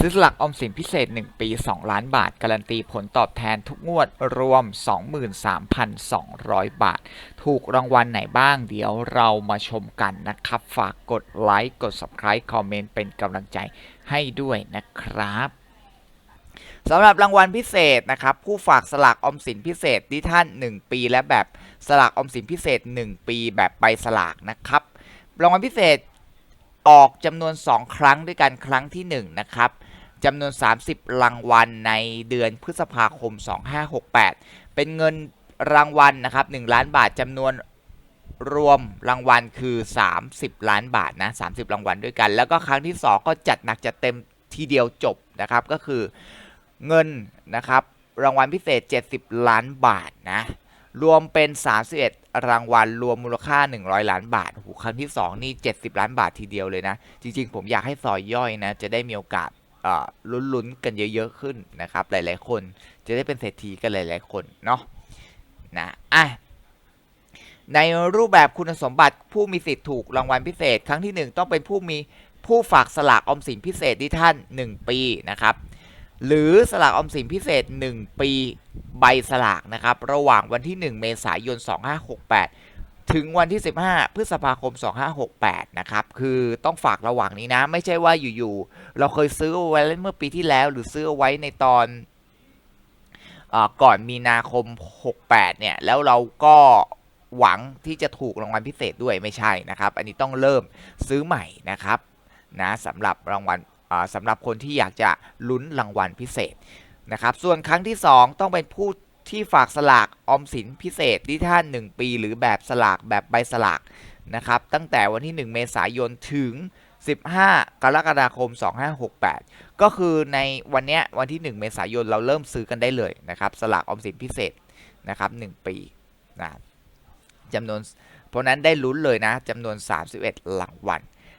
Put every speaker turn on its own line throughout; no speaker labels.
ซื้อสลากออมสินพิเศษ 1 ปี 2 ล้านบาท การันตีผลตอบแทนทุกงวดรวม 23,200 บาท ถูกรางวัลไหนบ้างเดี๋ยวเรามาชมกันนะครับ ฝากกดไลค์กด Subscribe คอมเมนต์เป็นกำลังใจให้ด้วยนะครับสำหรับรางวัลพิเศษนะครับ ผู้ฝากสลากออมสินพิเศษที่ท่าน 1 ปีและแบบสลากออมสินพิเศษ 1 ปีแบบใบสลากนะครับรางวัลพิเศษออกจำนวน 2 ครั้งด้วยกันครั้งที่ 1 นะครับ จำนวน 30 รางวัลในเดือนพฤษภาคม 2568 เป็นเงินรางวัลนะครับ 1 ล้านบาทจำนวนรวมรางวัลคือ 30 ล้านบาทนะ 30 รางวัลด้วยกัน แล้วก็ครั้งที่ 2 ก็จัดหนักจัดเต็มทีเดียวจบนะครับ ก็คือเงินนะครับ รางวัลพิเศษ 70 ล้านบาทนะ รวมเป็น 31 รางวัล รวมมูลค่า 100 ล้านบาทโอ้โหครั้งที่ 2 นี่ 70 ล้านบาททีเดียวเลยนะ จริง ๆ ผมอยากให้ซอยย่อยนะ จะได้มีโอกาส ลุ้นๆกันเยอะๆขึ้นนะครับ หลายๆคนจะได้เป็นเศรษฐีกันหลาย ๆ คนเนาะนะอะในรูปแบบคุณสมบัติผู้มีสิทธิ์ถูกรางวัลพิเศษ ครั้งที่ 1 ต้องเป็นผู้มีผู้ฝากสลากออมสินพิเศษที่ท่าน 1 ปีนะครับ หรือสลากออมสินพิเศษ 1 ปีใบสลากนะครับ ระหว่างวันที่ 1 เมษายน 2568 ถึงวันที่ 15 พฤษภาคม 2568 นะครับ คือต้องฝากระหว่างนี้นะ ไม่ใช่ว่าอยู่ๆ เราเคยซื้อไว้เมื่อปีที่แล้ว หรือซื้อไว้ในตอนอก่อนมีนาคม 68 เนี่ย แล้วเราก็หวังที่จะถูกรางวัลพิเศษด้วยไม่ใช่นะครับ อันนี้ต้องเริ่มซื้อใหม่นะครับนะสำหรับรางวัลสำหรับคนที่อยากจะลุ้นรางวัลพิเศษนะครับ ส่วนครั้งที่ 2 ต้องเป็นผู้ ที่ฝากสลากออมสินพิเศษที่ท่าน 1 ปี หรือแบบสลากแบบใบสลากนะครับตั้งแต่วันที่ 1 เมษายนถึง 15 กรกฎาคม 2568 ก็คือในวันเนี้ยวันที่ 1 เมษายนเราเริ่มซื้อกันได้เลยนะครับสลากออมสินพิเศษนะครับ1ปีนะจำนวนเพราะนั้นได้ลุ้นเลยนะจำนวน 31รางวัล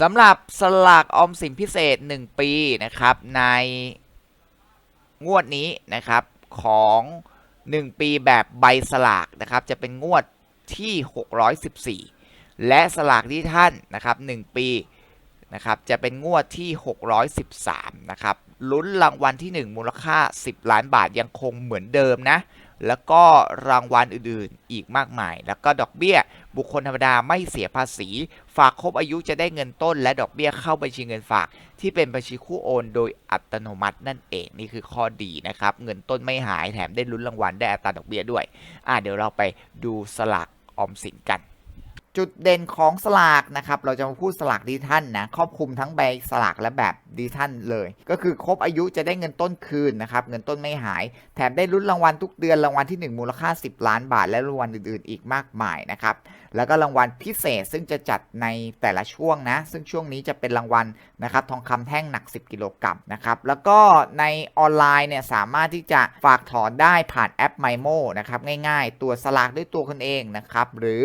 สำหรับสลากออมสินพิเศษ 1 ปีนะครับ ในงวดนี้นะครับของ 1 ปีแบบใบสลากนะครับจะเป็นงวดที่ 614 และสลากที่ท่านนะครับ 1 ปีนะครับจะเป็นงวดที่ 613 นะครับลุ้นรางวัลที่ 1 มูลค่า 10 ล้านบาทยังคงเหมือนเดิมนะ แล้วก็รางวัลอื่นๆอีกมากมาย แล้วก็ดอกเบี้ย บุคคลธรรมดาไม่เสียภาษี ฝากครบอายุจะได้เงินต้น และดอกเบี้ยเข้าบัญชีเงินฝาก ที่เป็นบัญชีคู่โอน โดยอัตโนมัตินั่นเองนี่คือข้อดีนะครับ เงินต้นไม่หายแถมได้ลุ้นรางวัลได้อัตราดอกเบี้ยด้วยอ่าเดี๋ยวเราไปดูสลากออมสินกัน จุดเด่นของสลากนะครับ เราจะมาพูดสลากดิจิทัลนะ ครอบคลุมทั้งใบสลากและแบบดิจิทัลเลย ก็คือครบอายุจะได้เงินต้นคืนนะครับ เงินต้นไม่หาย แถมได้ลุ้นรางวัลทุกเดือน รางวัลที่ 1 มูลค่า 10 ล้านบาท และรางวัลอื่นๆ อีกมากมายนะครับ แล้วก็รางวัลพิเศษซึ่งจะจัดในแต่ละช่วงนะ ซึ่งช่วงนี้จะเป็นรางวัลนะครับ ทองคำแท่งหนัก 10 กิโลกรัมนะครับ แล้วก็ในออนไลน์เนี่ยสามารถที่จะฝากถอนได้ผ่านแอป MyMo นะครับ ง่าย ๆ ตัวสลากด้วยตัวคนเองนะครับ หรือ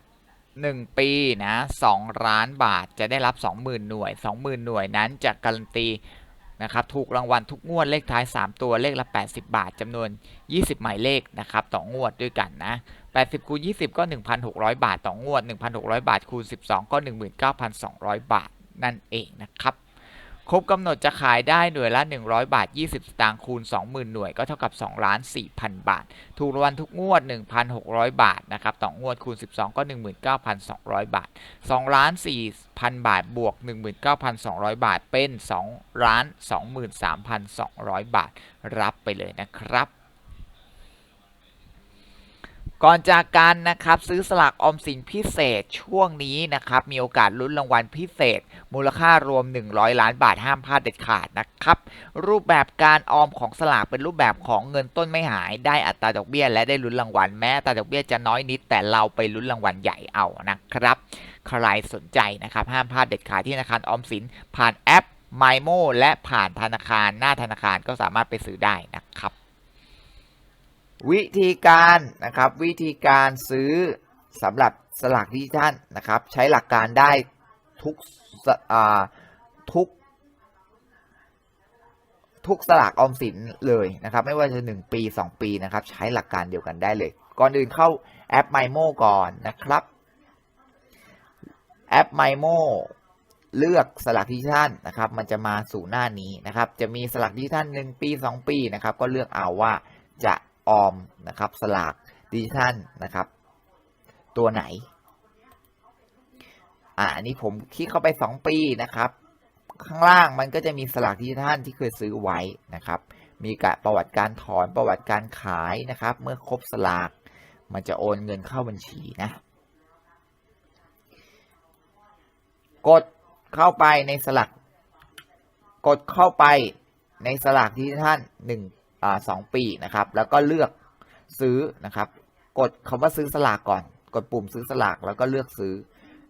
1 ปีนะ2ล้านบาทจะได้รับ 20,000 หน่วย 20,000 หน่วยนั้นจะการันตีนะครับถูกรางวัลทุกงวดเลขท้าย 3 ตัวเลขละ 80 บาทจำนวน 20 หมายเลขนะครับต่องวดด้วยกันนะ80คูณ20 ก็ 1,600 บาทต่องวด 1,600 บาทคูณ12 ก็ 19,200 บาทนั่นเองนะครับ ครบกำหนดจะขายได้หน่วยละ 100 บาท 20 สตางค์คูณ 20,000 หน่วยก็เท่ากับ2ล้าน4,000 บาท ถูกรางวัลทุกงวด 1,600 บาทนะครับต่องวดคูณ 12 ก็ 19,200 บาท2ล้าน4,000 บาทบวก 19,200 บาทเป็น2ล้าน23,200 บาท รับไปเลยนะครับ ก่อนจากกันนะครับซื้อสลากออมสินพิเศษช่วงนี้นะครับมีโอกาสลุ้นรางวัลพิเศษ มูลค่ารวม 100 ล้านบาทห้ามพลาดเด็ดขาดนะครับรูปแบบการออมของสลากเป็นรูปแบบของเงินต้นไม่หายได้อัตราดอกเบี้ย และได้ลุ้นรางวัลแม้อัตราดอกเบี้ยจะน้อยนิด แต่เราไปลุ้นรางวัลใหญ่เอานะครับใครสนใจนะครับห้ามพลาดเด็ดขาดที่ธนาคารออมสินผ่านแอป m y m o และผ่านธนาคารหน้าธนาคารก็สามารถไปซื้อได้นะครับ วิธีการนะครับวิธีการซื้อสำหรับสลากดิจิทัลนะครับ ใช้หลักการได้ทุกทุกทุกสลากออมสินเลยนะครับ ไม่ว่าจะ 1 ปี 2 ปีนะครับ ใช้หลักการเดียวกันได้เลย ก่อนอื่นเข้าแอป MyMo ก่อนนะครับ แอป MyMo เลือกสลากดิจิทัลนะครับ มันจะมาสู่หน้านี้นะครับ จะมีสลากดิจิทัล1ปี 2 ปีนะครับ ก็เลือกเอาว่าจะ ออมนะครับสลากดิจิทัลนะครับ ตัวไหน อ่าอันนี้ผมคลิกเข้าไป 2 ปีนะครับ ข้างล่างมันก็จะมีสลากดิจิทัลที่เคยซื้อไว้นะครับ มีกะประวัติการถอนประวัติการขายนะครับ เมื่อครบสลาก มันจะโอนเงินเข้าบัญชีนะ กดเข้าไปในสลัก กดเข้าไปในสลากดิจิทัลหนึ่ง สองปีนะครับ แล้วก็เลือกซื้อนะครับ กดคำว่าซื้อสลากก่อน กดปุ่มซื้อสลากแล้วก็เลือกซื้อ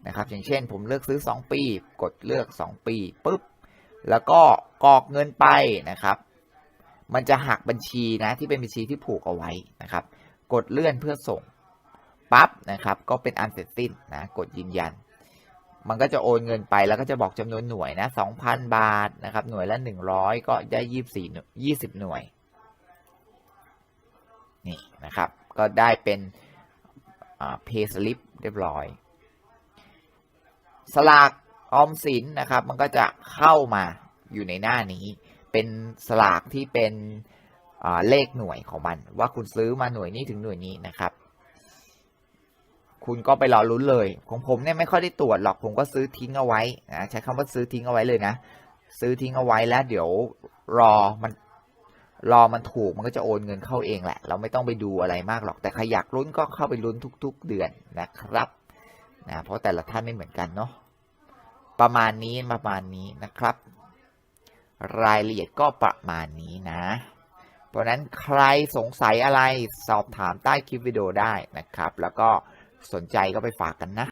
นะครับ อย่างเช่น ผมเลือกซื้อ 2 ปี กดเลือก 2 ปีปุ๊บแล้วก็กรอกเงินไปนะครับ มันจะหักบัญชีนะที่เป็นบัญชีที่ผูกเอาไว้นะครับ กดเลื่อนเพื่อส่งปั๊บนะครับ ก็เป็นอันเสร็จสิ้นนะกดยืนยัน มันก็จะโอนเงินไปแล้วก็จะบอกจำนวนหน่วยนะ2,000 บาทนะครับ หน่วยละ 100 ก็ได้ 24 20 หน่วย นี่นะครับ ก็ได้เป็นเพย์สลิปเรียบร้อย สลากออมสินนะครับ มันก็จะเข้ามาอยู่ในหน้านี้ เป็นสลากที่เป็นเลขหน่วยของมัน ว่าคุณซื้อมาหน่วยนี้ถึงหน่วยนี้นะครับ คุณก็ไปรอลุ้นเลย ของผมเนี่ยไม่ค่อยได้ตรวจหรอกผมก็ซื้อทิ้งเอาไว้นะใช้คำว่าซื้อทิ้งเอาไว้เลยนะ ซื้อทิ้งเอาไว้แล้วเดี๋ยวรอมัน รอมันถูกมันก็จะโอนเงินเข้าเองแหละ เราไม่ต้องไปดูอะไรมากหรอก แต่ใครอยากลุ้นก็เข้าไปลุ้นทุก ๆ เดือนนะครับนะเพราะแต่ละท่านไม่เหมือนกันเนาะประมาณนี้ประมาณนี้นะครับ รายละเอียดก็ประมาณนี้นะ เพราะนั้นใครสงสัยอะไรสอบถามใต้คลิปวิดีโอได้นะครับ แล้วก็สนใจก็ไปฝากกันนะ